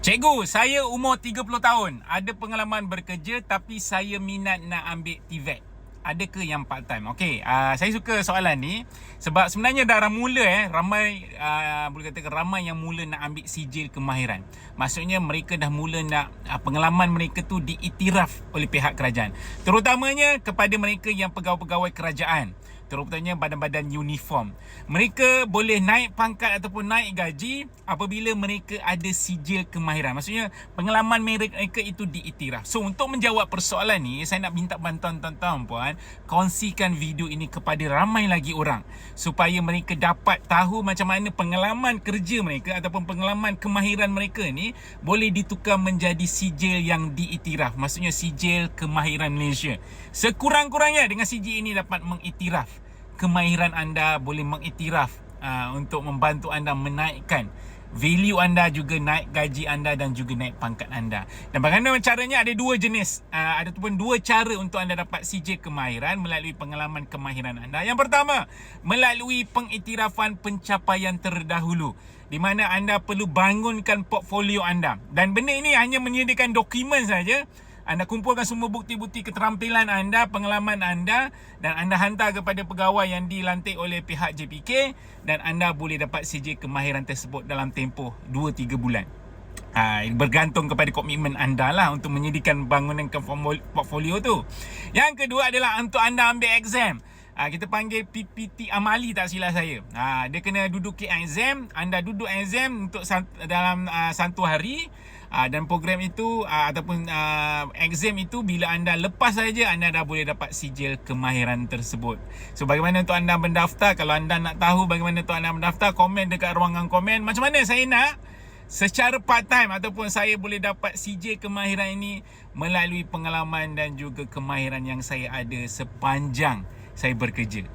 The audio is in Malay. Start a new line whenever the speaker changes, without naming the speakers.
Cikgu, saya umur 30 tahun. Ada pengalaman bekerja tapi saya minat nak ambil TVET. Adakah yang part time? Okey, uh, saya suka soalan ni sebab sebenarnya dah mula eh ramai uh, boleh katakan ramai yang mula nak ambil sijil kemahiran. Maksudnya mereka dah mula nak uh, pengalaman mereka tu diiktiraf oleh pihak kerajaan. Terutamanya kepada mereka yang pegawai-pegawai kerajaan terutamanya badan-badan uniform. Mereka boleh naik pangkat ataupun naik gaji apabila mereka ada sijil kemahiran. Maksudnya pengalaman mereka itu diiktiraf. So untuk menjawab persoalan ni, saya nak minta bantuan tuan-tuan puan, kongsikan video ini kepada ramai lagi orang supaya mereka dapat tahu macam mana pengalaman kerja mereka ataupun pengalaman kemahiran mereka ni boleh ditukar menjadi sijil yang diiktiraf. Maksudnya sijil kemahiran Malaysia. Sekurang-kurangnya dengan sijil ini dapat mengiktiraf kemahiran anda boleh mengiktiraf uh, untuk membantu anda menaikkan value anda juga naik gaji anda dan juga naik pangkat anda. Dan bagaimana caranya ada dua jenis uh, ada pun dua cara untuk anda dapat CJ kemahiran melalui pengalaman kemahiran anda. Yang pertama, melalui pengiktirafan pencapaian terdahulu di mana anda perlu bangunkan portfolio anda. Dan benda ini hanya menyediakan dokumen saja anda kumpulkan semua bukti-bukti keterampilan anda, pengalaman anda dan anda hantar kepada pegawai yang dilantik oleh pihak JPK dan anda boleh dapat CJ kemahiran tersebut dalam tempoh 2-3 bulan. Ha, bergantung kepada komitmen anda lah untuk menyediakan bangunan portfolio tu. Yang kedua adalah untuk anda ambil exam. Ha, kita panggil PPT amali tak silap saya. Ha, dia kena duduk exam. Anda duduk exam untuk dalam uh, satu hari. Uh, dan program itu uh, ataupun uh, exam itu bila anda lepas saja anda dah boleh dapat sijil kemahiran tersebut. So bagaimana untuk anda mendaftar? Kalau anda nak tahu bagaimana untuk anda mendaftar, komen dekat ruangan komen. Macam mana saya nak secara part time ataupun saya boleh dapat CJ kemahiran ini melalui pengalaman dan juga kemahiran yang saya ada sepanjang saya bekerja.